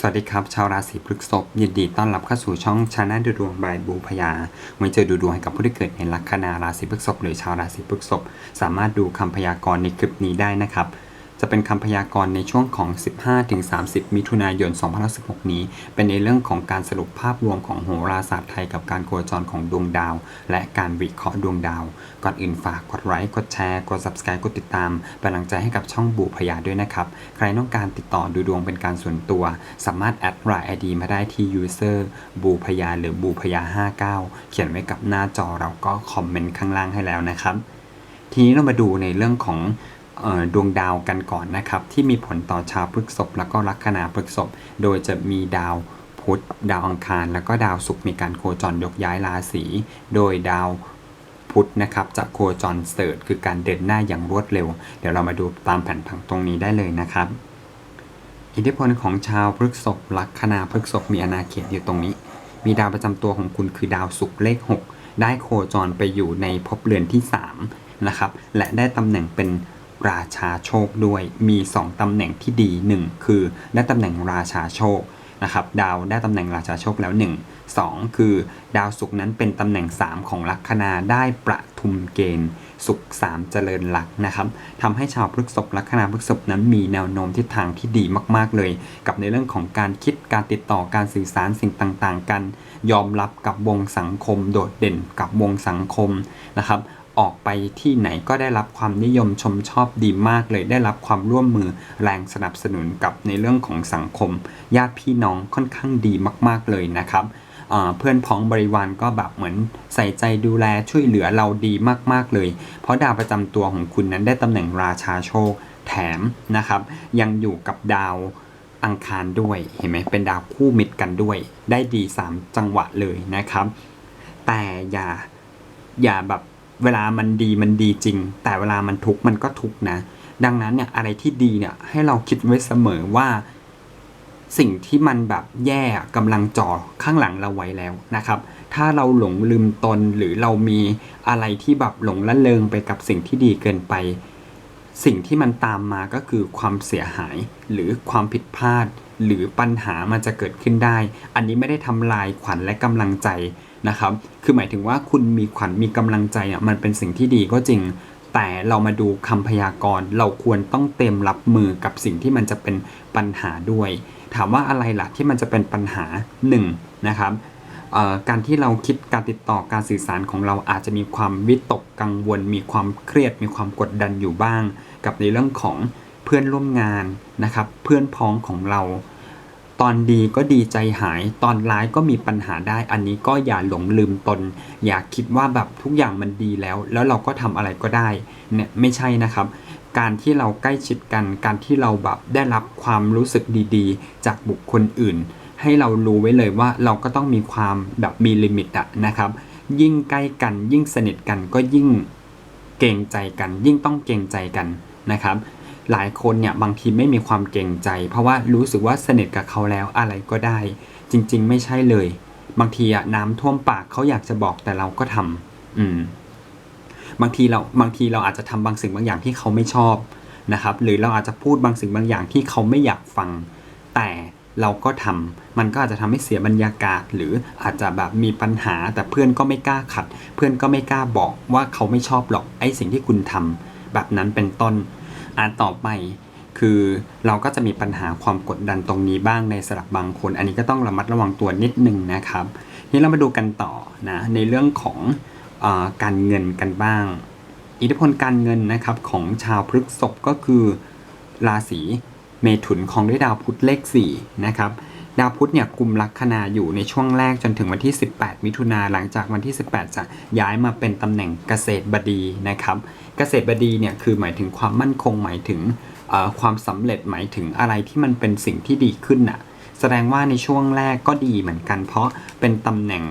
สวัสดีครับ ชาวราศีพฤษภยินดีต้อนรับเข้าสู่ช่องชาแนลดูดวงบายบูพยาไว้เจอดูดวงให้กับผู้ที่เกิดในลัคนาราศีพฤษภหรือชาวราศีพฤษภสามารถดูคำพยากรณ์ในคลิปนี้ได้นะครับ จะเป็นคำพยากรณ์ในช่วงของ 15-30 มิถุนายน2016นี้ เป็นในเรื่องของการสรุปภาพรวมของโหราศาสตร์ไทยกับการโคจรของดวงดาว และการวิเคราะห์ดวงดาว ก่อนอื่นฝากกดไลค์ กดแชร์ กด subscribe กดติดตามเป็นกำลังใจให้กับช่องบูพยาด้วยนะครับ ใครต้องการติดต่อดูดวงเป็นการส่วนตัว สามารถแอดไลน์ ID มาได้ที่ user บูพยาหรือบูพยา 59 เขียนไว้กับหน้าจอเราก็คอมเมนต์ข้างล่างให้แล้วนะครับ ทีนี้เรามาดูในเรื่องของ ดวงดาวกันก่อนนะครับ ที่มีผลต่อชาวพฤกษภแล้วก็ลัคนาพฤกษภโดยจะมีดาวพุธดาวอังคาร แล้วก็ดาวศุกร์มีการโคจรยกย้ายราศีโดยดาวพุธนะครับจะโคจรเสริร์คือการเดินหน้าอย่างรวดเร็ว เดี๋ยวเรามาดูตามแผนผังตรงนี้ได้เลยนะครับ อิทธิพลของชาวพฤกษภลัคนาพฤกษภมีอาณาเขตอยู่ตรงนี้ มีดาวประจำตัวของคุณคือดาวศุกร์เลข 6 ได้โคจรไปอยู่ในภพเรือนที่3นะครับและได้ตำแหน่งเป็น ราชาโชคด้วยมี 2 ตำแหน่งที่ดี 1 คือได้ตำแหน่งราชาโชคนะครับดาวได้ตำแหน่งราชาโชคแล้ว 1 2 คือ ดาวศุกร์นั้นเป็นตำแหน่ง 3 ของลัคนาได้ประทุมเกณฑ์สุขสามเจริญหลักนะครับทำให้ชาวพฤกษภลัคนาพฤกษภนั้นมีแนวโน้มทิศทางที่ดีมากๆเลย กับในเรื่องของการคิดการติดต่อการสื่อสารสิ่งต่างๆ กัน ยอมรับกับวงสังคม โดดเด่นกับวงสังคมนะครับ ออกไปที่ไหนก็ได้รับความนิยมชมชอบดีมากเลย ได้รับความร่วมมือแรงสนับสนุนกับในเรื่องของสังคม ญาติพี่น้องค่อนข้างดีมาก ๆเลยนะครับเพื่อนพ้องบริวารก็แบบเหมือนใส่ใจดูแลช่วยเหลือเราดีมาก ๆเลย เพราะดาวประจำตัวของคุณนั้นได้ตำแหน่งราชาโชคแถมนะครับ ยังอยู่กับดาวอังคารด้วยเห็นไหมเป็นดาวคู่มิตรกันด้วย ได้ดี 3 จังหวะเลยนะครับ แต่อย่าอย่าแบบ เวลามันดีมันดีจริง แต่เวลามันทุกข์มันก็ทุกข์นะ ดังนั้นเนี่ยอะไรที่ดีเนี่ยให้เราคิดไว้เสมอว่า สิ่งที่มันแบบแย่กำลังจ่อข้างหลังเราไว้แล้วนะครับ ถ้าเราหลงลืมตนหรือเรามีอะไรที่แบบหลงละเลงไปกับสิ่งที่ดีเกินไป สิ่งที่มันตามมาก็คือความเสียหายหรือความผิดพลาด หรือปัญหามันจะเกิดขึ้นได้ อันนี้ไม่ได้ทำลายขวัญและกำลังใจ นะครับ คือหมายถึงว่าคุณมีขวัญมีกำลังใจอะมันเป็นสิ่งที่ดีก็จริง แต่เรามาดูคำพยากรณ์ เราควรต้องเตรียมรับมือกับสิ่งที่มันจะเป็นปัญหาด้วย ถามว่าอะไรล่ะที่มันจะเป็นปัญหา1นงนะครับการที่เราคิดการติดต่อการสื่อสารของเราอาจจะมีความวิตกกังวล มีความเครียด มีความกดดันอยู่บ้าง กับในเรื่องของเพื่อนร่วมงานนะครับ เพื่อนพ้องของเรา ตอนดีก็ดีใจหาย ตอนร้ายก็มีปัญหาได้ อันนี้ก็อย่าหลงลืมตน อย่าคิดว่าแบบทุกอย่างมันดีแล้ว แล้วเราก็ทำอะไรก็ได้เนี่ยไม่ใช่นะครับ การที่เราใกล้ชิดกัน การที่เราแบบได้รับความรู้สึกดีๆ จากบุคคลอื่น ให้เรารู้ไว้เลยว่าเราก็ต้องมีความแบบมีลิมิตอะนะครับ ยิ่งใกล้กันยิ่งสนิทกันก็ยิ่งเกรงใจกัน ยิ่งต้องเกรงใจกันนะครับ หลายคนเนี่ยบางทีไม่มีความเกรงใจ เพราะว่ารู้สึกว่าสนิทกับเขาแล้วอะไรก็ได้ จริง ๆ ไม่ใช่เลย บางทีอะน้ำท่วมปากเขาอยากจะบอกแต่เราก็ทำอืม บางทีเราบางทีเราอาจจะทำบางสิ่งบางอย่างที่เขาไม่ชอบนะครับ หรือเราอาจจะพูดบางสิ่งบางอย่างที่เขาไม่อยากฟัง แต่เราก็ทำมันก็อาจจะทำให้เสียบรรยากาศ หรืออาจจะแบบมีปัญหา แต่เพื่อนก็ไม่กล้าขัด เพื่อนก็ไม่กล้าบอกว่าเขาไม่ชอบหรอกไอ้สิ่งที่คุณทำแบบนั้นเป็นต้น อันต่อไปคือเราก็จะมีปัญหาความกดดันตรงนี้บ้างในสำหรับบางคน อันนี้ก็ต้องระมัดระวังตัวนิดนึงนะครับ นี่เรามาดูกันต่อนะในเรื่องของอการเงินกันบ้าง อิทธิพลการเงินนะครับของชาวพฤกษภก็คือราศีเมถุนของด้วยดาวพุธเลข4นะครับ ดาวพุธเนี่ยกลุ่มลัคนาอยู่ในช่วงแรกจนถึงวันที่ 18 มิถุนาหลังจากวันที่ 18 จะย้ายมาเป็นตำแหน่งเกษตรบดีนะครับเกษตรบดีเนี่ยคือหมายถึงความมั่นคงหมายถึงความสำเร็จหมายถึงอะไรที่มันเป็นสิ่งที่ดีขึ้นน่ะแสดงว่าในช่วงแรกก็ดีเหมือนกัน เพราะเป็นตำแหน่ง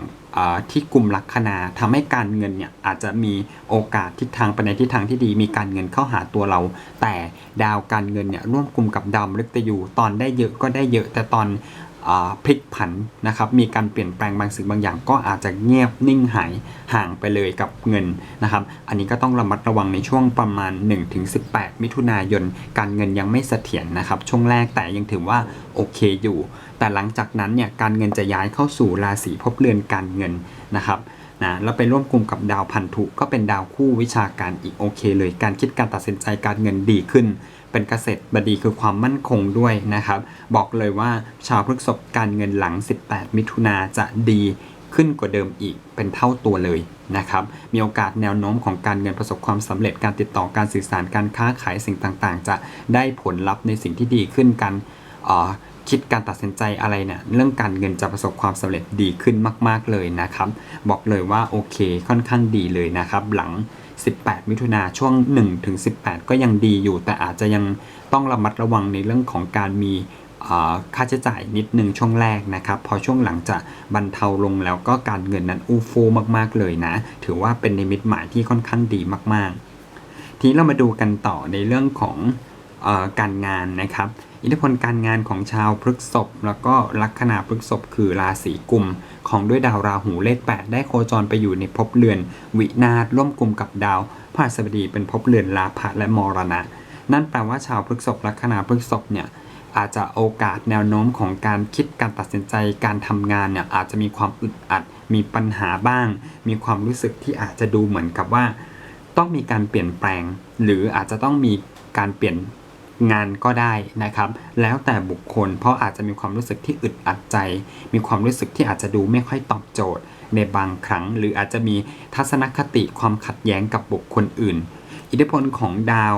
ที่กลุ่มลัคนาทำให้การเงินเนี่ยอาจจะมีโอกาสทิศทางไปในทิศทางที่ดีมีการเงินเข้าหาตัวเรา แต่ดาวการเงินเนี่ยร่วมกลุ่มกับดาวมฤตยูตอนได้เยอะก็ได้เยอะแต่ตอน พลิกผันนะครับ มีการเปลี่ยนแปลงบางสิ่งบางอย่าง ก็อาจจะเงียบนิ่งหายห่างไปเลยกับเงินนะครับ อันนี้ก็ต้องระมัดระวังในช่วงประมาณ 1-18 มิถุนายน การเงินยังไม่เสถียรนะครับ ช่วงแรกแต่ยังถือว่าโอเคอยู่ แต่หลังจากนั้นเนี่ยการเงินจะย้ายเข้าสู่ราศีภพเรือนการเงินนะครับ นะแล้วไปร่วมกลุ่มกับดาวพันธุก็เป็นดาวคู่วิชาการอีกโอเค เลยการคิดการตัดสินใจการเงินดีขึ้น เป็นเกษตรบดีคือความมั่นคงด้วยนะครับ บอกเลยว่าชาวพฤษภการเงินหลัง 18 มิถุนาจะดีขึ้นกว่าเดิมอีกเป็นเท่าตัวเลยนะครับ มีโอกาสแนวโน้มของการเงินประสบความสำเร็จการติดต่อการสื่อสารการค้าขายสิ่งต่างๆ จะได้ผลลัพธ์ในสิ่งที่ดีขึ้นการเอ่อ คิดการตัดสินใจอะไรเนี่ยเรื่องการเงินจะประสบความสำเร็จดีขึ้นมาก ๆเลยนะครับ บอกเลยว่าโอเคค่อนข้างดีเลยนะครับ หลัง 18 มิถุนาช่วง1ถึง18 ก็ยังดีอยู่ แต่อาจจะยังต้องระมัดระวังในเรื่องของการมีค่าใช้จ่ายนิดนึงช่วงแรกนะครับ พอช่วงหลังจะบรรเทาลงแล้วก็การเงินนั้นอู้ฟู่มากๆเลยนะ ถือว่าเป็นในมิตหมายที่ค่อนข้างดีมาก ๆ ทีนี้เรามาดูกันต่อในเรื่องของ การงานนะครับ อิทธิพลการงานของชาวพฤกษภแล้วก็ลัคนาพฤกษภคือราศีกุม ของด้วยดาวราหูเลข 8 ได้โคจรไปอยู่ในภพเรือน วินาศร่วมกลุ่มกับดาวพฤหัสบดีเป็นภพเรือนลาภะและมรณะ นั่นแปลว่าชาวพฤกษภลัคนาพฤกษภเนี่ยอาจจะโอกาสแนวโน้มของการคิดการตัดสินใจการทำงานเนี่ยอาจจะมีความอึดอัด มีปัญหาบ้าง มีความรู้สึกที่อาจจะดูเหมือนกับว่า ต้องมีการเปลี่ยนแปลง หรืออาจจะต้องมีการเปลี่ยน งานก็ได้นะครับ แล้วแต่บุคคล เพราะอาจจะมีความรู้สึกที่อึดอัดใจ มีความรู้สึกที่อาจจะดูไม่ค่อยตอบโจทย์ ในบางครั้ง หรืออาจจะมีทัศนคติความขัดแย้งกับบุคคลอื่น อิทธิพลของดาว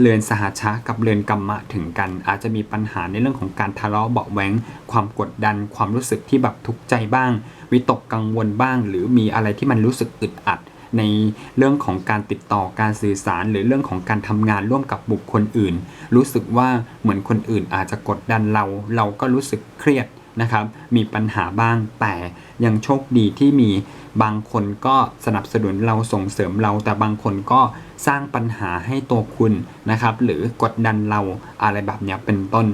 เรือนสหชะกับเรือนกรรมะถึงกัน อาจจะมีปัญหาในเรื่องของการทะเลาะเบาะแว้งความกดดัน ความรู้สึกที่แบบทุกข์ใจบ้าง วิตกกังวลบ้าง หรือมีอะไรที่มันรู้สึกอึดอัด ในเรื่องของการติดต่อการสื่อสาร หรือเรื่องของการทำงานร่วมกับบุคคลอื่น รู้สึกว่าเหมือนคนอื่นอาจจะกดดันเรา เราก็รู้สึกเครียดนะครับ มีปัญหาบ้างแต่ยังโชคดีที่มีบางคนก็สนับสนุนเราส่งเสริมเรา แต่บางคนก็สร้างปัญหาให้ตัวคุณนะครับ หรือกดดันเราอะไรแบบนี้เป็นต้น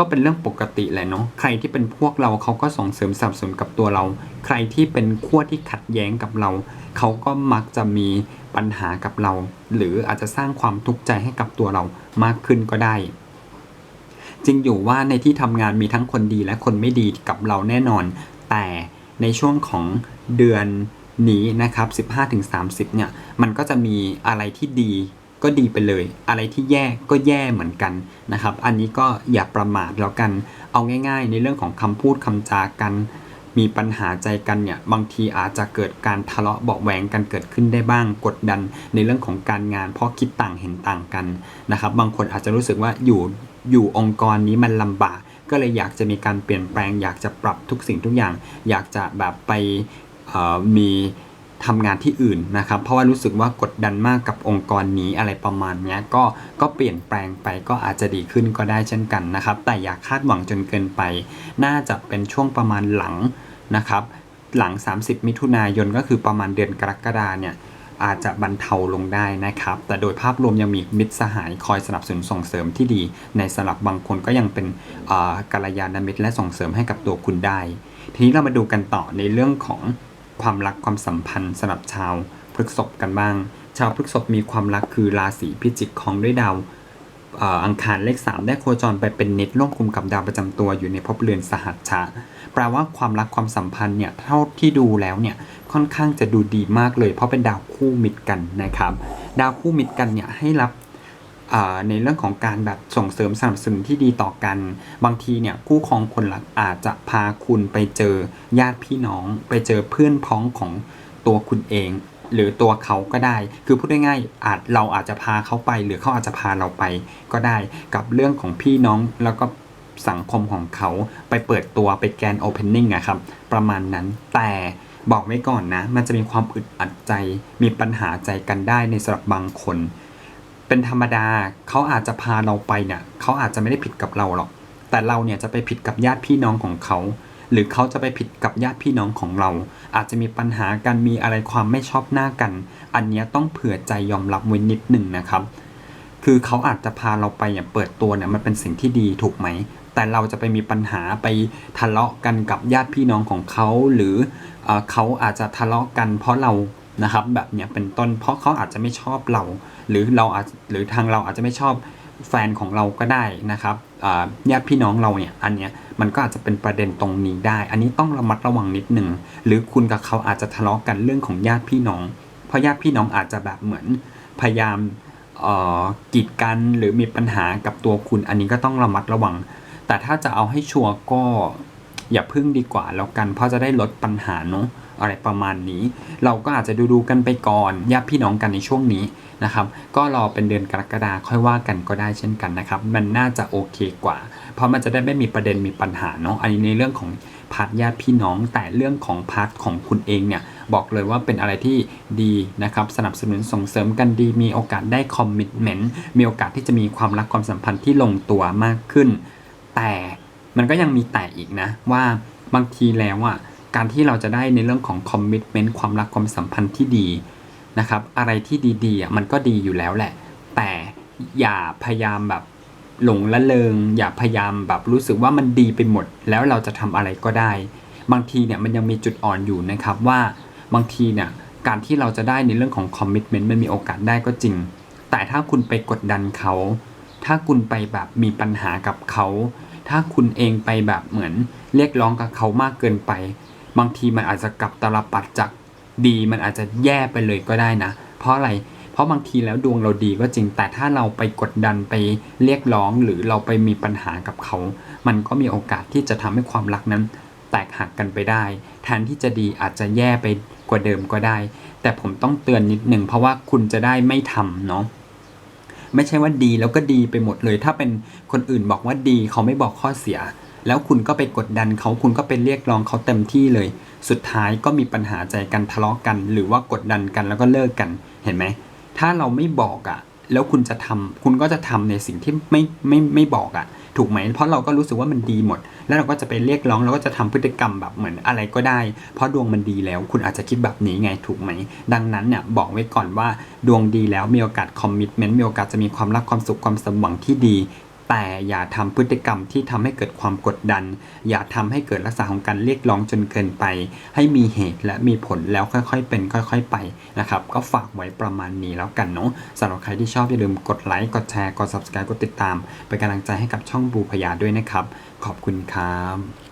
ก็เป็นเรื่องปกติแหละเนาะใครที่เป็นพวกเราเขาก็ส่งเสริมสนับสนุนกับตัวเรา ใครที่เป็นขั้วที่ขัดแย้งกับเรา เขาก็มักจะมีปัญหากับเรา หรืออาจจะสร้างความทุกข์ใจให้กับตัวเรามากขึ้นก็ได้จริงอยู่ว่าในที่ทำงานมีทั้งคนดีและคนไม่ดีกับเราแน่นอน แต่ในช่วงของเดือนนี้นะครับ 15-30 เนี่ย มันก็จะมีอะไรที่ดี ก็ดีไปเลย อะไรที่แย่ก็แย่เหมือนกันนะครับ อันนี้ก็อย่าประมาทแล้วกัน เอาง่าย ๆ ในเรื่องของคำพูดคำจากัน มีปัญหาใจกันเนี่ยบางทีอาจจะเกิดการทะเลาะเบาแหวงกันเกิดขึ้นได้บ้างกดดัน ในเรื่องของการงานเพราะคิดต่างเห็นต่างกันนะครับ บางคนอาจจะรู้สึกว่าอยู่อยู่องค์กรนี้มันลำบาก ก็เลยอยากจะมีการเปลี่ยนแปลง อยากจะปรับทุกสิ่งทุกอย่าง อยากจะแบบไปมี ทำงานที่อื่นนะครับ เพราะว่ารู้สึกว่ากดดันมากกับองค์กรนี้อะไรประมาณนี้ก็ก็เปลี่ยนแปลงไปก็อาจจะดีขึ้นก็ได้เช่นกันนะครับ แต่อย่าคาดหวังจนเกินไป น่าจะเป็นช่วงประมาณหลังนะครับ หลัง 30 มิถุนายนก็คือประมาณเดือนกรกฎาเนี่ยอาจจะบรรเทาลงได้นะครับ แต่โดยภาพรวมยังมีมิตรสหายคอยสนับสนุนส่งเสริมที่ดี ในสลับบางคนก็ยังเป็นกัลยาณมิตรและส่งเสริมให้กับตัวคุณได้ ทีนี้เรามาดูกันต่อในเรื่องของ ความรักความสัมพันธ์สำหรับชาวพฤกษภกันบ้าง ชาวพฤกษภมีความรักคือราศีพิจิกของด้วยดาวอังคารเลข 3 ได้โคจรไปเป็นเนิดร่วมกลุ่มกับดาวประจำตัวอยู่ในภพเรือนสหัชชะแปลว่าความรักความสัมพันธ์เนี่ยเท่าที่ดูแล้วเนี่ยค่อนข้างจะดูดีมากเลย เพราะเป็นดาวคู่มิตรกันนะครับ ดาวคู่มิตรกันเนี่ยให้รับ ในเรื่องของการแบบส่งเสริมสนับสนุนที่ดีต่อกัน บางทีเนี่ยคู่ครองคนรักอาจจะพาคุณไปเจอญาติพี่น้อง ไปเจอเพื่อนพ้องของตัวคุณเอง หรือตัวเขาก็ได้ คือพูดง่ายๆอาจเราอาจจะพาเขาไปหรือเขาอาจจะพาเราไปก็ได้กับเรื่องของพี่น้องแล้วก็สังคมของเขาไปเปิดตัวไปแกนโอเพนนิ่งอะครับ ประมาณนั้นแต่บอกไว้ก่อนนะ มันจะมีความอึดอัดใจ มีปัญหาใจกันได้ในสำหรับบางคน เป็นธรรมดาเขาอาจจะพาเราไปเนี่ยเขาอาจจะไม่ได้ผิดกับเราหรอก แต่เราเนี่ยจะไปผิดกับญาติพี่น้องของเขา หรือเขาจะไปผิดกับญาติพี่น้องของเรา อาจจะมีปัญหากันมีอะไรความไม่ชอบหน้ากัน อันนี้ต้องเผื่อใจยอมรับไว้นิดหนึ่งนะครับ คือเขาอาจจะพาเราไปเนี่ยเปิดตัวเนี่ยมันเป็นสิ่งที่ดีถูกไหม แต่เราจะไปมีปัญหาไปทะเลาะกันกับญาติพี่น้องของเขาหรืออเขาอาจจะทะเลาะกัน เพราะเรา นะครับ แบบเนี้ยเป็นต้นเพราะเขาอาจจะไม่ชอบเรา หรือเราอาจหรือทางเราอาจจะไม่ชอบแฟนของเราก็ได้นะครับญาติพี่น้องเราเนี่ยอันเนี้ยมันก็อาจจะเป็นประเด็นตรงนี้ได้ อันนี้ต้องระมัดระวังนิดหนึ่งหรือคุณกับเขาอาจจะทะเลาะกันเรื่องของญาติพี่น้อง เพราะญาติพี่น้องอาจจะแบบเหมือนพยายามกีดกันหรือมีปัญหากับตัวคุณ อันนี้ก็ต้องระมัดระวัง แต่ถ้าจะเอาให้ชัวร์ก็อย่าพึ่งดีกว่าแล้วกันเพราะจะได้ลดปัญหาเนาะ อะไรประมาณนี้ เราก็อาจจะดูดูกันไปก่อนญาติพี่น้องกันในช่วงนี้นะครับ ก็รอเป็นเดือนกรกฎาค่อยว่ากันก็ได้เช่นกันนะครับ มันน่าจะโอเคกว่า เพราะมันจะได้ไม่มีประเด็นมีปัญหาเนาะอันนี้ในเรื่องของพาร์ทญาติพี่น้องแต่เรื่องของพาร์ทของคุณเองเนี่ยบอกเลยว่าเป็นอะไรที่ดีนะครับ สนับสนุนส่งเสริมกันดี มีโอกาสได้คอมมิชเมนต์มีโอกาสที่จะมีความรักความสัมพันธ์ที่ลงตัวมากขึ้น แต่มันก็ยังมีแต่อีกนะว่าบางทีแล้วอะ การที่เราจะได้ในเรื่องของคอมมิชเมนต์ความรักความสัมพันธ์ที่ดีนะครับอะไรที่ดีๆมันก็ดีอยู่แล้วแหละ แต่อย่าพยายามแบบหลงละเลงอย่าพยายามแบบรู้สึกว่ามันดีไปหมด แล้วเราจะทำอะไรก็ได้ บางทีเนี่ยมันยังมีจุดอ่อนอยู่นะครับว่าบางทีเนี่ยการที่เราจะได้ในเรื่องของคอมมิชเมนต์มันมีโอกาสได้ก็จริง แต่ถ้าคุณไปกดดันเขา ถ้าคุณไปแบบมีปัญหากับเขา ถ้าคุณเองไปแบบเหมือนเรียกร้องกับเขามากเกินไป บางทีมันอาจจะกลับตลปัดจากดีมันอาจจะแย่ไปเลยก็ได้นะ เพราะอะไร เพราะบางทีแล้วดวงเราดีก็จริง แต่ถ้าเราไปกดดันไปเรียกร้องหรือเราไปมีปัญหากับเขา มันก็มีโอกาสที่จะทำให้ความรักนั้น แตกหักกันไปได้ แทนที่จะดีอาจจะแย่ไปกว่าเดิมก็ได้ แต่ผมต้องเตือนนิดหนึ่งเพราะว่าคุณจะได้ไม่ทำเนาะไม่ใช่ว่าดีแล้วก็ดีไปหมดเลย ถ้าเป็นคนอื่นบอกว่าดีเขาไม่บอกข้อเสีย แล้วคุณก็ไปกดดันเขาคุณก็ไปเรียกร้องเขาเต็มที่เลย สุดท้ายก็มีปัญหาใจกันทะเลาะกัน หรือว่ากดดันกันแล้วก็เลิกกันเห็นไหมถ้าเราไม่บอกอะ่ะ แล้วคุณจะทำคุณก็จะทำในสิ่งที่ไม่ไม่ไม่บอกอะ่ะ ถูกไหมเพราะเราก็รู้สึกว่ามันดีหมด แล้วเราก็จะไปเรียกร้องเราก็จะทำพฤติกรรมแบบเหมือนอะไรก็ได้ เพราะดวงมันดีแล้ว คุณอาจจะคิดแบบนี้ไงถูกไหม ดังนั้นเนี่ยบอกไว้ก่อนว่าดวงดีแล้วมีโอกาสคอมมิชเมนต์มีโอกาสจะมีความรักความสุขความสมหวังที่ดี แต่อย่าทำพฤติกรรมที่ทำให้เกิดความกดดัน อย่าทำให้เกิดลักษณะของการเรียกร้องจนเกินไป ให้มีเหตุและมีผลแล้วค่อยๆเป็น ค่อย ๆ ไปนะครับ ก็ฝากไว้ประมาณนี้แล้วกันเนาะสำหรับใครที่ชอบอย่าลืมกดไลค์กดแชร์กด subscribe กดติดตามเป็นกำลังใจให้กับช่องบูพยาด้วยนะครับ ขอบคุณครับ